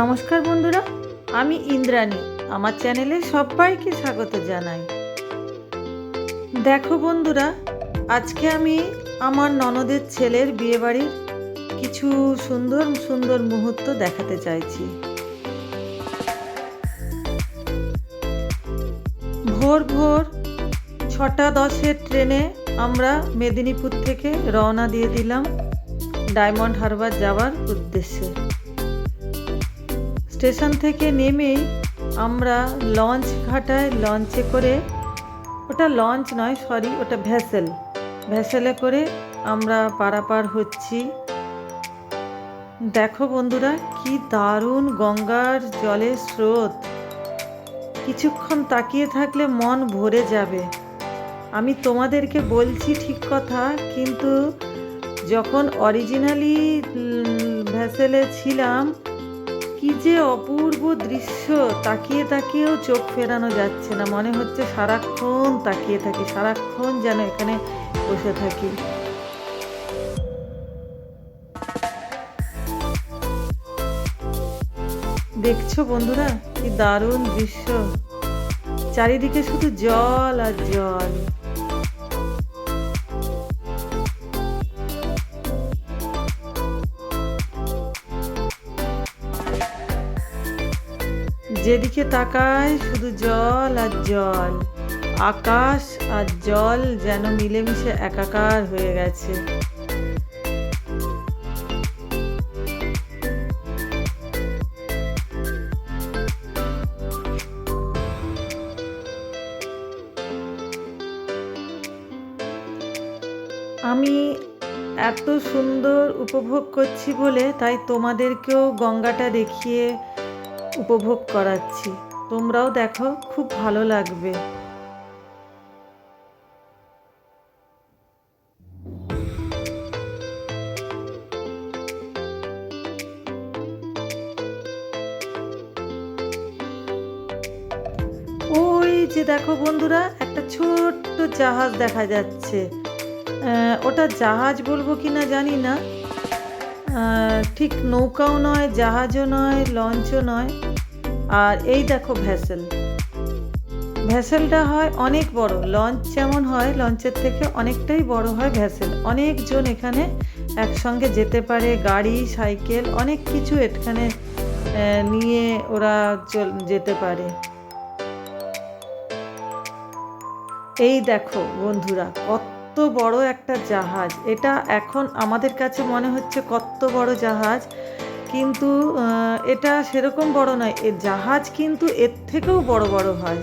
নমস্কার বন্ধুরা, আমি ইন্দ্রাণী, আমার চ্যানেলে সবাইকে স্বাগত জানাই। দেখো বন্ধুরা, আজকে আমি আমার ননদের ছেলের বিয়েবাড়ির কিছু সুন্দর সুন্দর মুহূর্ত দেখাতে চাইছি। ভোর ভোর ছটা দশের ট্রেনে আমরা মেদিনীপুর থেকে রওনা দিয়ে দিলাম ডায়মন্ড হারবার যাওয়ার উদ্দেশ্যে। স্টেশন থেকে নেমেই আমরা লঞ্চ ঘাটায় লঞ্চে করে, ওটা লঞ্চ নয়, সরি, ওটা ভ্যাসেল ভ্যাসেলে করে আমরা পারাপার হচ্ছি। দেখো বন্ধুরা, কি দারুণ গঙ্গার জলের স্রোত। কিছুক্ষণ তাকিয়ে থাকলে মন ভরে যাবে। আমি তোমাদেরকে বলছি ঠিক কথা, কিন্তু যখন অরিজিনালি ভ্যাসেলে ছিলাম কি যে অপূর্ব দৃশ্য, তাকিয়ে তাকিয়েও চোখ ফেরানো যাচ্ছে না। মনে হচ্ছে সারাক্ষণ তাকিয়ে থাকি, সারাক্ষণ যেন এখানে বসে থাকি। দেখছ বন্ধুরা, কি দারুণ দৃশ্য। চারিদিকে শুধু জল আর জল। যেদিকে তাকায় শুধু জল আর জল, আকাশ আর জল যেন মিলেমিশে একাকার হয়ে গেছে। আমি এত সুন্দর উপভোগ করছি বলে তাই তোমাদেরকেও গঙ্গাটা দেখিয়ে উপভোগ করাচ্ছি। তোমরাও দেখো, খুব ভালো লাগবে। ওই যে দেখো বন্ধুরা, একটা ছোট্ট জাহাজ দেখা যাচ্ছে। ওটা জাহাজ বলব কি না জানি না। ঠিক নৌকাও নয়, জাহাজও নয়, লঞ্চও নয়। আর এই দেখো ভ্যাসেল ভ্যাসেলটা হয় অনেক বড়। লঞ্চ যেমন হয়, লঞ্চের থেকে অনেকটাই বড় হয় ভ্যাসেল অনেকজন এখানে একসঙ্গে যেতে পারে, গাড়ি, সাইকেল, অনেক কিছু এখানে নিয়ে ওরা যেতে পারে। এই দেখো বন্ধুরা, কত বড় একটা জাহাজ। এটা এখন আমাদের কাছে মনে হচ্ছে কত বড় জাহাজ। কিন্তু এটা সেরকম বড় নয়। এ জাহাজ কিন্তু এর থেকেও বড় বড় হয়।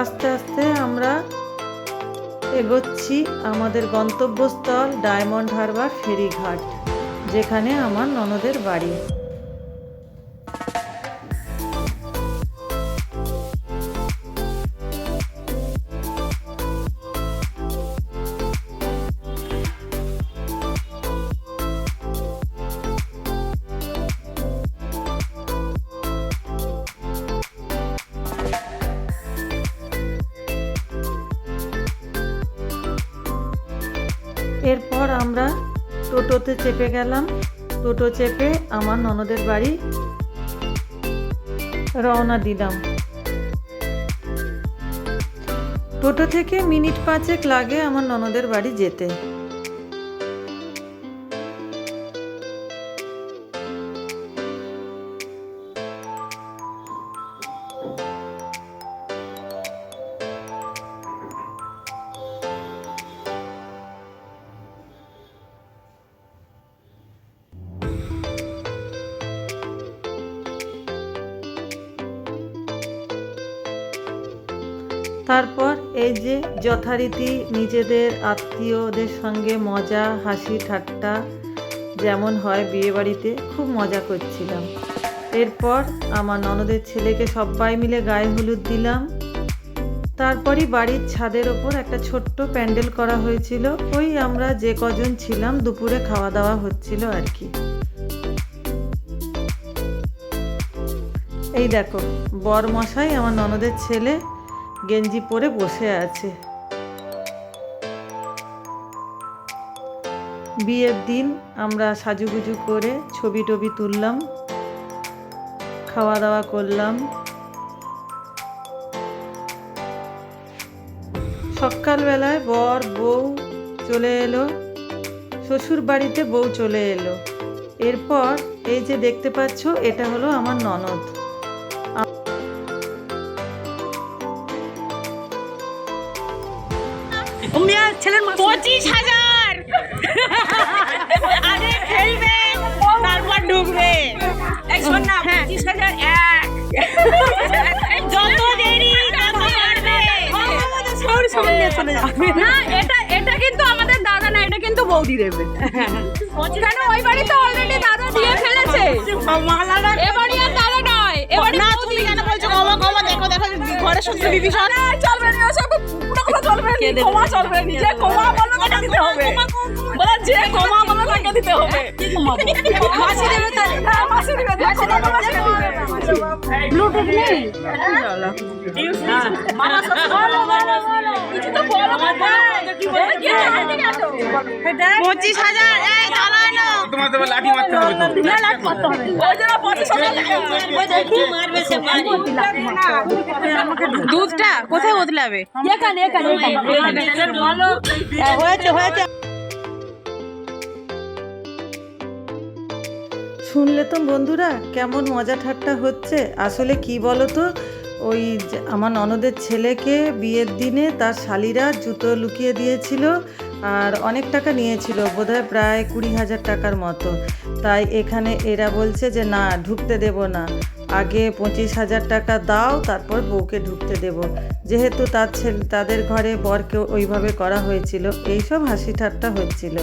আস্তে আস্তে আমরা এগোচ্ছি আমাদের গন্তব্যস্থল ডায়মন্ড হারবার ফেরিঘাট, যেখানে আমার ননদের বাড়ি। এরপর আমরা টোটোতে চেপে গেলাম। টোটো চেপে আমার ননদের বাড়ি রওনা দিলাম। টোটো থেকে মিনিট পাঁচেক লাগে আমার ননদের বাড়ি যেতে। তারপর এই যে যথারীতি নিজেদের আত্মীয়দের সঙ্গে মজা, হাসি, ঠাট্টা যেমন হয় বিয়েবাড়িতে, খুব মজা করছিলাম। এরপর আমার ননদের ছেলেকে সবাই মিলে গায়ে হলুদ দিলাম। তারপরই বাড়ির ছাদের ওপর একটা ছোট্ট প্যান্ডেল করা হয়েছিল। ওই আমরা যে কজন ছিলাম দুপুরে খাওয়া দাওয়া হচ্ছিল আর কি। এই দেখো বর মশাই আমার ননদের ছেলে গেঞ্জি পরে বসে আছে। বিয়ের দিন আমরা সাজুগুজু করে ছবি টবি তুললাম খাওয়া দাওয়া করলাম। সকালবেলায় বর, বউ চলে এলো শ্বশুর বাড়িতে বউ চলে এলো। এরপর এই যে দেখতে পাচ্ছ, এটা হলো আমার ননদ। ছেলের পঁচিশ হাজার। আগে খেলবে তারপর ঢুকবে। শোন না পঁচিশ হাজার এক। যত দেরি না এটা এটা কিন্তু আমাদের দাদা না এটা কিন্তু বৌদি দেবে। কেন ওই বাড়িতে অলরেডি দাদা দিয়ে ফেলেছে? মালাটা আর দাদা নয় এবারে না তুমি কেন বলছো? ক্ষমা ক্ষমা দেখো দেখো ঘরে শুনতে বিভীষণ চলবে না কথা চলবে ক্ষমা চলবে যে ক্ষমা বলবে তাকে দিতে হবে। বলে যে ক্ষমা বলবে তাকে দিতে হবে। মাসি দেবে মাসি দেবে। ব্লুটুথ নেই? পঁচিশ হাজার। লাঠি মারতে হবে দুধটা কোথায় বদলাবে? এখানে। হয়েছে হয়েছে। শুনলে তো বন্ধুরা কেমন মজা ঠাট্টা হচ্ছে। আসলে কি বলো তো ওই আমার ননদের ছেলেকে বিয়ের দিনে তার শালিরা জুতো লুকিয়ে দিয়েছিল আর অনেক টাকা নিয়েছিল, বোধহয় প্রায় কুড়ি হাজার টাকার মতো। তাই এখানে এরা বলছে যে, না, ঢুকতে দেব না। আগে পঁচিশ হাজার টাকা দাও, তারপর বউকে ঢুকতে দেব। যেহেতু তার ছেলে, তাদের ঘরে বরকে ওইভাবে করা হয়েছিল, এইসব হাসি ঠাট্টা হচ্ছিল।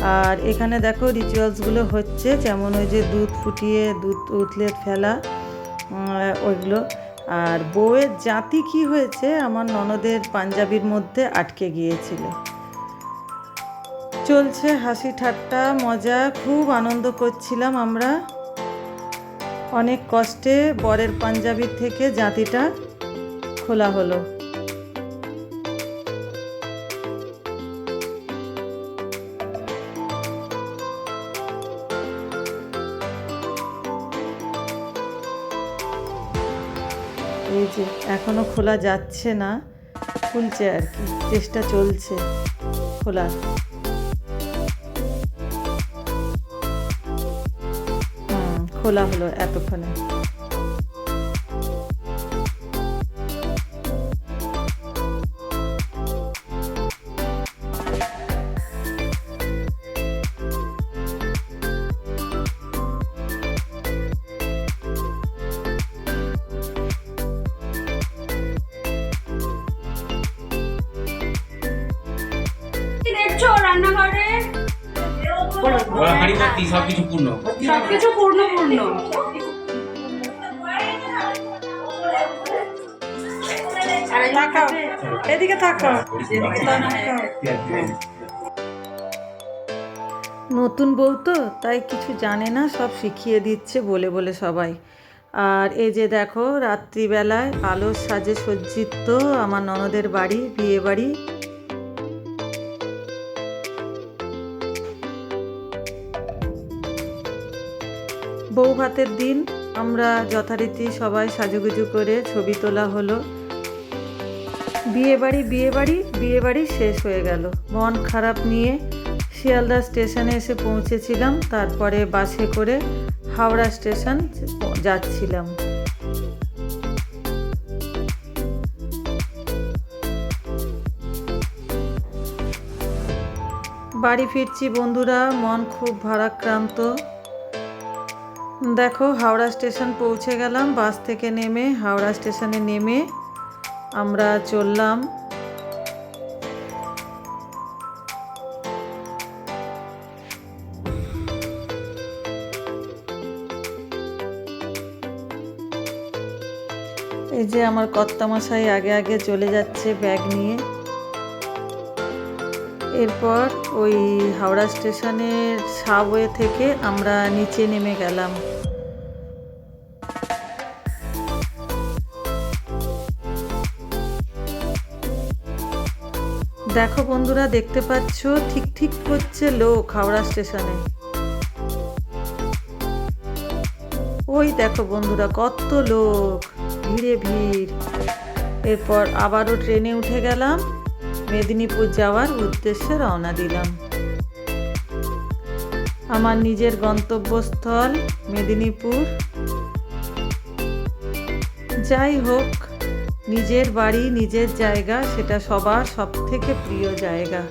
আর এখানে দেখো রিচুয়ালসগুলো হচ্ছে, যেমন ওই যে দুধ ফুটিয়ে, দুধ উতলে ফেলা ওইগুলো। আর বউয়ের জাতি কি হয়েছে? আমার ননদের পাঞ্জাবির মধ্যে আটকে গিয়েছিল। চলছে হাসি ঠাট্টা, মজা, খুব আনন্দ করছিলাম আমরা। অনেক কষ্টে বরের পাঞ্জাবির থেকে জাতিটা খোলা হলো। এই যে, এখনও খোলা যাচ্ছে না। খুলছে আর কি, চেষ্টা চলছে খোলা হুম, খোলা হলো এতক্ষণে। হাড়ি পাতি সব পূর্ণ? সবকিছু পূর্ণ পূর্ণ। তাকাও এদিকে তাকাও নতুন বউ তো তাই কিছু জানে না সব শিখিয়ে দিচ্ছে বলে বলে সবাই। আর এই যে দেখো রাত্রিবেলায় আলোর সাজে সজ্জিত আমার ননদের বাড়ি বিয়ে বাড়ি বউ ভাতের দিন, আমরা যথারীতি সবাই সাজুগুজু করে ছবি তোলা হলো। বিয়ে বাড়ি বিয়ে বাড়ি বিয়ে বাড়ি শেষ হয়ে গেল। মন খারাপ নিয়ে শিয়ালদা স্টেশনে এসে পৌঁছেছিলাম, তারপরে বাসে করে হাওড়া স্টেশন যাচ্ছিলাম। বাড়ি ফিরছি বন্ধুরা, মন খুব ভারাক্রান্ত। দেখো, হাওড়া স্টেশন পৌঁছে গেলাম, বাস থেকে নেমে হাওড়া স্টেশনে নেমে আমরা চললাম। এই যে আমার কর্তামশাই আগে আগে চলে যাচ্ছে ব্যাগ নিয়ে। এরপর ওই হাওড়া স্টেশনের সাবওয়ে থেকে আমরা নিচে নেমে গেলাম। দেখো বন্ধুরা, দেখতে পাচ্ছ, ঠিক ঠিক করছে লোক হাওড়া স্টেশনে। ওই দেখো বন্ধুরা, কত লোক, ভিড়ে ভিড়। এরপর আবারও ট্রেনে উঠে গেলাম। মেদিনীপুর যাওয়ার উদ্দেশ্যে রওনা দিলাম। আমার নিজের গন্তব্যস্থল মেদিনীপুর। যাই হোক, নিজের বাড়ি, নিজের জায়গা, সেটা সবার সব থেকে প্রিয় জায়গা।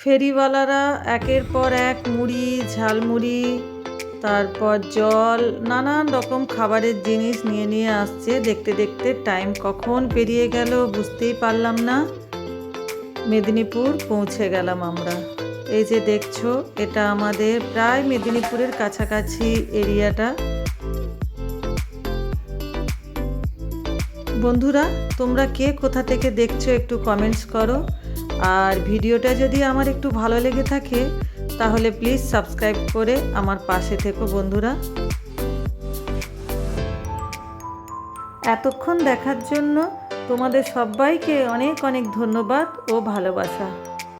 ফেরিওয়ালারা একের পর এক মুড়ি, ঝালমুড়ি, তারপর জল, নানান রকম খাবারের জিনিস নিয়ে নিয়ে আসছে। দেখতে দেখতে টাইম কখন পেরিয়ে গেল বুঝতেই পারলাম না। মেদিনীপুর পৌঁছে গেলাম আমরা। এই যে দেখছ, এটা আমাদের প্রায় মেদিনীপুরের কাছাকাছি এরিয়াটা। বন্ধুরা, তোমরা কে কোথা থেকে দেখছ একটু কমেন্টস করো। আর ভিডিওটা যদি আমার একটু ভালো লেগে থাকে, তাহলে প্লিজ সাবস্ক্রাইব করে আমার পাশে থেকো বন্ধুরা। এতক্ষণ দেখার জন্য তোমাদের সবাইকে অনেক অনেক ধন্যবাদ ও ভালোবাসা।